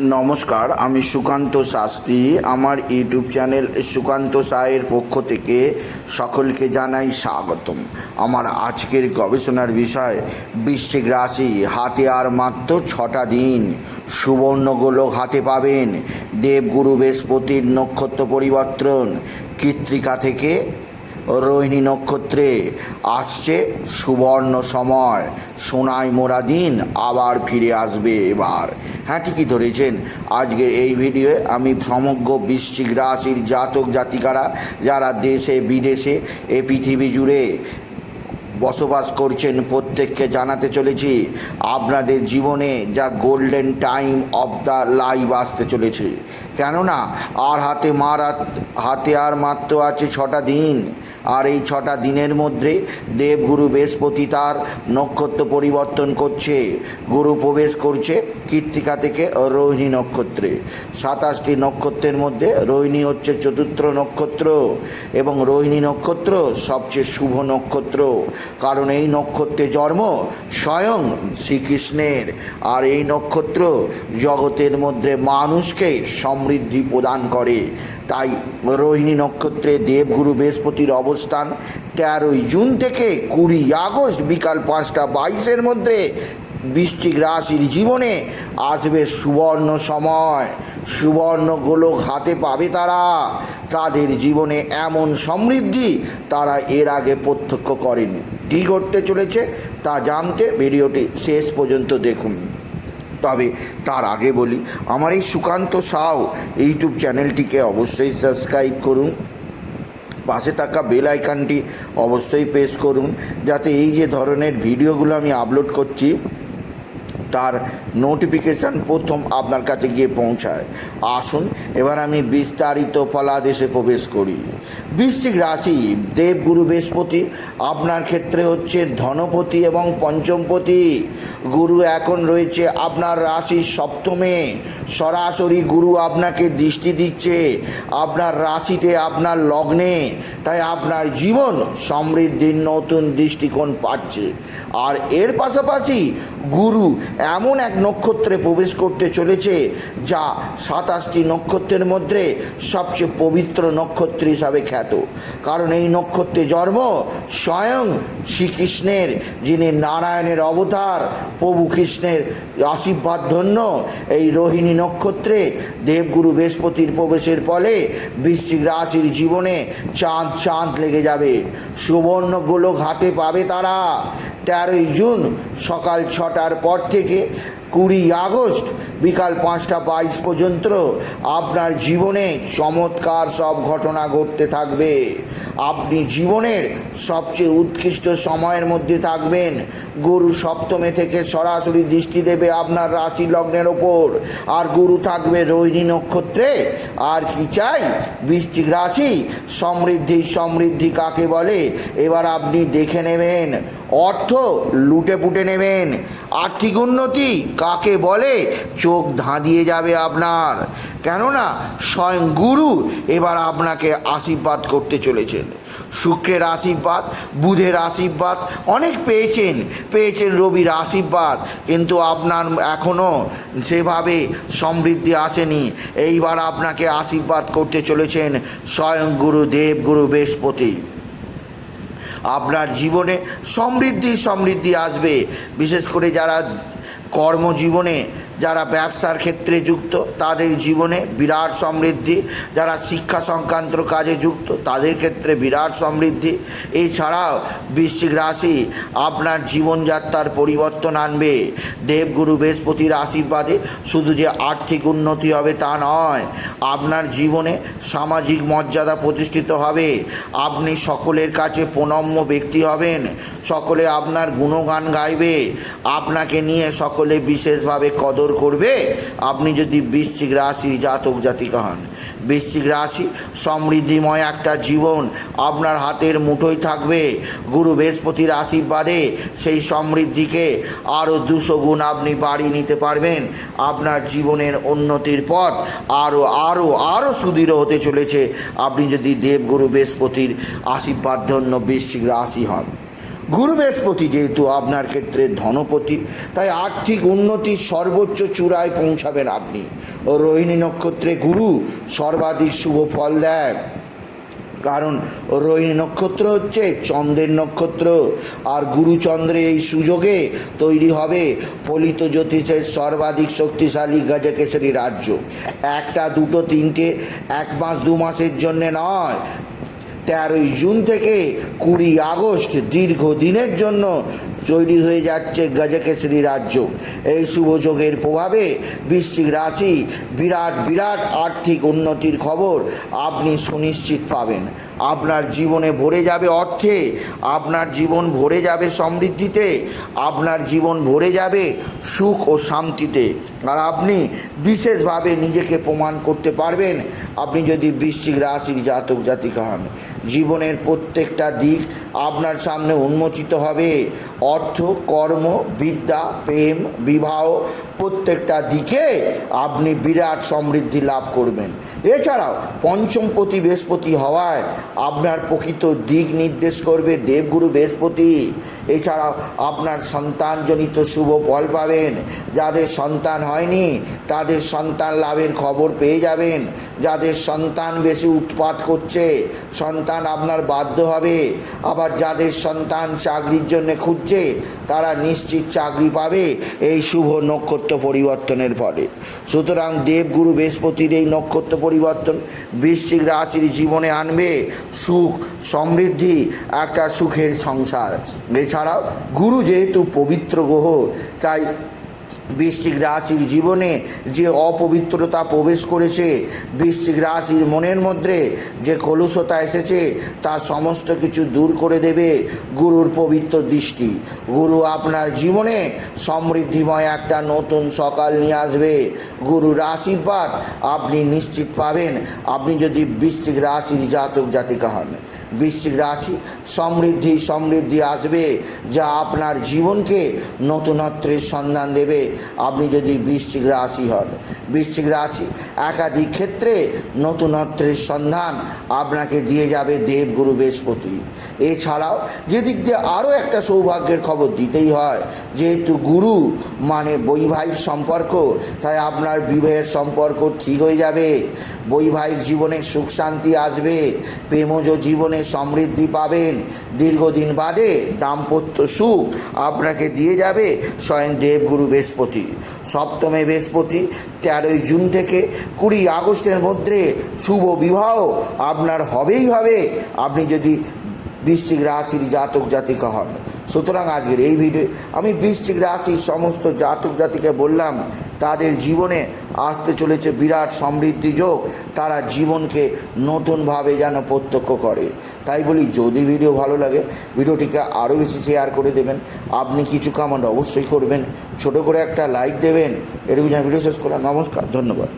নমস্কার, আমি সুকান্ত শাস্ত্রী। আমার ইউটিউব চ্যানেল সুকান্ত সায়ের পক্ষ থেকে সকলকে জানাই স্বাগতম। আমার আজকের গবেষণার বিষয়, বৃশ্চিক রাশি, হাতে আর মাত্র ছটা দিন। সুবর্ণ গোলক হাতে পাবেন। দেবগুরু বৃহস্পতির নক্ষত্র পরিবর্তন, কৃত্রিকা থেকে রোহিণী নক্ষত্রে আসছে সুবর্ণ সময়। সোনায় মোড়া দিন আবার ফিরে আসবে এবার। হ্যাঁ ঠিকই ধরেছেন। আজকে এই ভিডিওয়ে আমি সমগ্র বৃশ্চিক রাশির জাতক জাতিকারা যারা দেশে, বিদেশে, এ পৃথিবী জুড়ে বসবাস করছেন, প্রত্যেককে জানাতে চলেছি, আপনাদের জীবনে যা golden time of the life আসতে চলেছে। কেননা আর হাতে মার হাতে আর মাত্র আছে ছটা দিন। আর এই ছটা দিনের মধ্যে দেবগুরু বৃহস্পতি তার নক্ষত্র পরিবর্তন করছে। গুরু প্রবেশ করছে কীর্তিকা থেকে রোহিণী নক্ষত্রে। সাতাশটি নক্ষত্রের মধ্যে রোহিণী হচ্ছে চতুর্থ নক্ষত্র এবং রোহিণী নক্ষত্র সবচেয়ে শুভ নক্ষত্র। কারণ এই নক্ষত্রে জন্ম স্বয়ং শ্রীকৃষ্ণের। আর এই নক্ষত্র জগতের মধ্যে মানুষকে সমৃদ্ধি প্রদান করে। তাই রোহিণী নক্ষত্রে দেবগুরু বৃহস্পতির অবস্থান তেরোই জুন থেকে কুড়ি আগস্ট বিকাল পাঁচটা বাইশের মধ্যে বৃশ্চিক রাশির জীবনে আসবে সুবর্ণ সময়। সুবর্ণ গোলক হাতে পাবে তারা। তাদের জীবনে এমন সমৃদ্ধি তারা এর আগে প্রত্যক্ষ করেনি। কী ঘটতে চলেছে তা জানতে ভিডিওটি শেষ পর্যন্ত দেখুন। তবে তার আগে বলি, আমার এই সুকান্ত সাউ ইউটিউব চ্যানেলটিকে অবশ্যই সাবস্ক্রাইব করুন। পাশে থাকা বেল আইকনটি অবশ্যই প্রেস করুন, যাতে এই যে ধরনের ভিডিওগুলো আমি আপলোড করছি, তার নোটিফিকেশান প্রথম আপনার কাছে গিয়ে পৌঁছায়। আসুন, এবার আমি বিস্তারিত ফলাদেশে প্রবেশ করি। বৃশ্চিক রাশি, দেবগুরু বৃহস্পতি, আপনার ক্ষেত্রে হচ্ছে ধনপতি এবং পঞ্চমপতি। গুরু এখন রয়েছে আপনার রাশির সপ্তমে। সরাসরি গুরু আপনাকে দৃষ্টি দিচ্ছে, আপনার রাশিতে আপনার লগ্নে। তাই আপনার জীবন সমৃদ্ধির নতুন দৃষ্টিকোণ পাচ্ছে। আর এর পাশাপাশি গুরু এমন এক নক্ষত্রে প্রবেশ করতে চলেছে, যা সাতাশটি নক্ষত্রের মধ্যে সবচেয়ে পবিত্র নক্ষত্র হিসাবে খ্যাত। কারণ এই নক্ষত্রে জন্ম স্বয়ং শ্রীকৃষ্ণের, যিনি নারায়ণের অবতার, প্রভু কৃষ্ণের আশীর্বাদ ধন্য। এই রোহিণী নক্ষত্রে দেবগুরু বৃহস্পতির প্রবেশের ফলে বৃশ্চিক রাশির জীবনে চাঁদ চাঁদ লেগে যাবে। সুবর্ণ গোলক হাতে পাবে তারা। তেরোই জুন সকাল ছটার পর থেকে কুড়ি আগস্ট বিকাল পাঁচটা বাইশ পর্যন্ত আপনার জীবনে চমৎকার সব ঘটনা ঘটতে থাকবে। আপনি জীবনের সবচেয়ে উৎকৃষ্ট সময়ের মধ্যে থাকবেন। গুরু সপ্তমে থেকে সরাসরি দৃষ্টি দেবে আপনার রাশি লগ্নের ওপর। আর গুরু থাকবে রোহিণী নক্ষত্রে। আর কি চাই? বৃশ্চিক রাশি, সমৃদ্ধি সমৃদ্ধি কাকে বলে? এবার আপনি দেখে নেবেন। অর্থ লুটে পুটে নেবেন। আর্থিক উন্নতি কাকে বলে? চোখ ধাঁধিয়ে যাবে আপনার। কেননা স্বয়ং গুরু এবার আপনাকে আশীর্বাদ করতে চলেছেন। শুক্রের আশীর্বাদ, বুধের আশীর্বাদ অনেক পেয়েছেন। পেয়েছেন রবির আশীর্বাদ, কিন্তু আপনার এখনও সেভাবে সমৃদ্ধি আসেনি। এইবার আপনাকে আশীর্বাদ করতে চলেছেন স্বয়ং গুরু দেব গুরু বৃহস্পতি। আপনার জীবনে সমৃদ্ধি সমৃদ্ধি আসবে। বিশেষ করে যারা কর্মজীবনে যারা ব্যবসার ক্ষেত্রে যুক্ত, তাদের জীবনে বিরাট সমৃদ্ধি। যারা শিক্ষা সংক্রান্ত কাজে যুক্ত, তাদের ক্ষেত্রে বিরাট সমৃদ্ধি। এছাড়াও বৃশ্চিক রাশি আপনার জীবনযাত্রার পরিবর্তন আনবে। দেবগুরু বৃহস্পতির আশীর্বাদে শুধু যে আর্থিক উন্নতি হবে তা নয়, আপনার জীবনে সামাজিক মর্যাদা প্রতিষ্ঠিত হবে। আপনি সকলের কাছে প্রণম্য ব্যক্তি হবেন, সকলে আপনার গুণগান গাইবে। আপনাকে নিয়ে সকলে বিশেষভাবে কদর করবে, আপনি যদি বৃশ্চিক রাশি জাতক জাতিকা হন। বৃশ্চিক রাশি সমৃদ্ধিময় একটা জীবন, আপনার হাতের মুঠোয় থাকবে। গুরু বৃহস্পতির আশীর্বাদে সেই সমৃদ্ধিকে আরও দুশো গুণ আপনি বাড়িয়ে নিতে পারবেন। আপনার জীবনের উন্নতির পথ আরও আরও আরও সুদৃঢ় হতে চলেছে। আপনি যদি দেবগুরু বৃহস্পতির আশীর্বাদ ধন্য বৃশ্চিক রাশি হন। গুরু বৃহস্পতি যেহেতু আপনার ক্ষেত্রে ধনপতি, তাই আর্থিক উন্নতির সর্বোচ্চ চূড়ায় পৌঁছাবেন আপনি। ও রোহিণী নক্ষত্রে গুরু, সর্বাধিক শুভ ফল দেয়। কারণ রোহিণী নক্ষত্র হচ্ছে চন্দ্রের নক্ষত্র, আর গুরুচন্দ্রে এই সুযোগে তৈরি হবে ফলিত জ্যোতিষের সর্বাধিক শক্তিশালী গজকেশরী রাজ্য। একটা, দুটো, তিনটে, এক মাস, দু মাসের জন্যে নয় তেরোই জুন থেকে কুড়ি আগস্ট দীর্ঘদিনের জন্য তৈরি হয়ে যাচ্ছে গজকেশরী রাজ্য। এই শুভ যোগের প্রভাবে বৃশ্চিক রাশি বিরাট বিরাট আর্থিক উন্নতির খবর আপনি সুনিশ্চিত পাবেন। আপনার জীবনে ভরে যাবে অর্থে, আপনার জীবন ভরে যাবে সমৃদ্ধিতে, আপনার জীবন ভরে যাবে সুখ ও শান্তিতে। আর আপনি বিশেষভাবে নিজেকে প্রমাণ করতে পারবেন আপনি যদি বৃশ্চিক রাশির জাতক জাতিকা হন, জীবনের প্রত্যেকটা দিক আপনার সামনে উন্মোচিত হবে। অর্থ, কর্ম, বিদ্যা, প্রেম, বিবাহ প্রত্যেকটা দিকে আপনি বিরাট সমৃদ্ধি লাভ করবেন। এছাড়াও পঞ্চমপতি বৃহস্পতি হওয়ায় আপনার প্রকৃত দিক নির্দেশ করবে দেবগুরু বৃহস্পতি। এছাড়াও আপনার সন্তানজনিত শুভ ফল পাবেন। যাদের সন্তান হয়নি, তাদের সন্তান লাভের খবর পেয়ে যাবেন। যাদের সন্তান বেশি উৎপাত করছে, সন্তান আপনার বাধ্য হবে। আবার যাদের সন্তান চাকরির জন্য খুঁজছে, তারা নিশ্চিত চাকরি পাবে এই শুভ নক্ষত্র পরিবর্তনের ফলে। সুতরাং দেবগুরু বৃহস্পতির এই নক্ষত্র পরিবর্তন বৃশ্চিক রাশির জীবনে আনবে। সুখ, সমৃদ্ধি, একটা সুখের সংসার। এছাড়াও গুরু যেহেতু পবিত্র গ্রহ, তাই বৃশ্চিক রাশির জীবনে যে অপবিত্রতা প্রবেশ করেছে, বৃশ্চিক রাশির মনের মধ্যে যে কলুষতা এসেছে, তা সমস্ত কিছু দূর করে দেবে গুরুর পবিত্র দৃষ্টি। গুরু আপনার জীবনে সমৃদ্ধিময় একটা নতুন সকাল নিয়ে আসবে। গুরুর আশীর্বাদ আপনি নিশ্চিত পাবেন। আপনি যদি বৃশ্চিক রাশির জাতক, জাতিকা হন, বৃশ্চিক রাশি সমৃদ্ধি সমৃদ্ধি আসবে, যা আপনার জীবনকে নতুনত্বের সন্ধান দেবে। আপনি যদি বৃশ্চিক রাশি হন, বৃশ্চিক রাশি একাধিক ক্ষেত্রে নতুনত্বের সন্ধান আপনাকে দিয়ে যাবে দেবগুরু বৃহস্পতি। এছাড়াও যেদিক দিয়ে আরও একটা সৌভাগ্যের খবর দিতেই হয়, যেহেতু গুরু মানে বৈবাহিক সম্পর্ক, তাই আপনার বিবাহের সম্পর্ক ঠিক হয়ে যাবে, বৈবাহিক জীবনে সুখ শান্তি আসবে, প্রেমজ জীবনে সমৃদ্ধি পাবেন। দীর্ঘদিন বাদে দাম্পত্য সুখ আপনাকে দিয়ে যাবে স্বয়ং দেবগুরু বৃহস্পতি। সপ্তমে বৃহস্পতি, তেরোই জুন থেকে কুড়ি আগস্টের মধ্যে শুভ বিবাহ আপনার হবেই হবে। আপনি যদি বৃশ্চিক রাশির জাতক জাতিকা হন। সুতরাং আজকের এই ভিডিও, আমি বৃশ্চিক রাশির সমস্ত জাতক জাতিকে বললাম তাদের জীবনে আসতে চলেছে বিরাট সমৃদ্ধি যোগ। তারা জীবনকে নতুনভাবে যেন প্রত্যক্ষ করে। তাই বলি, যদি ভিডিও ভালো লাগে, ভিডিওটিকে আরও বেশি শেয়ার করে দেবেন। আপনি কিছু কামান্ড অবশ্যই করবেন। ছোট করে একটা লাইক দেবেন। এটুকু যেন ভিডিও শেষ করা নমস্কার, ধন্যবাদ।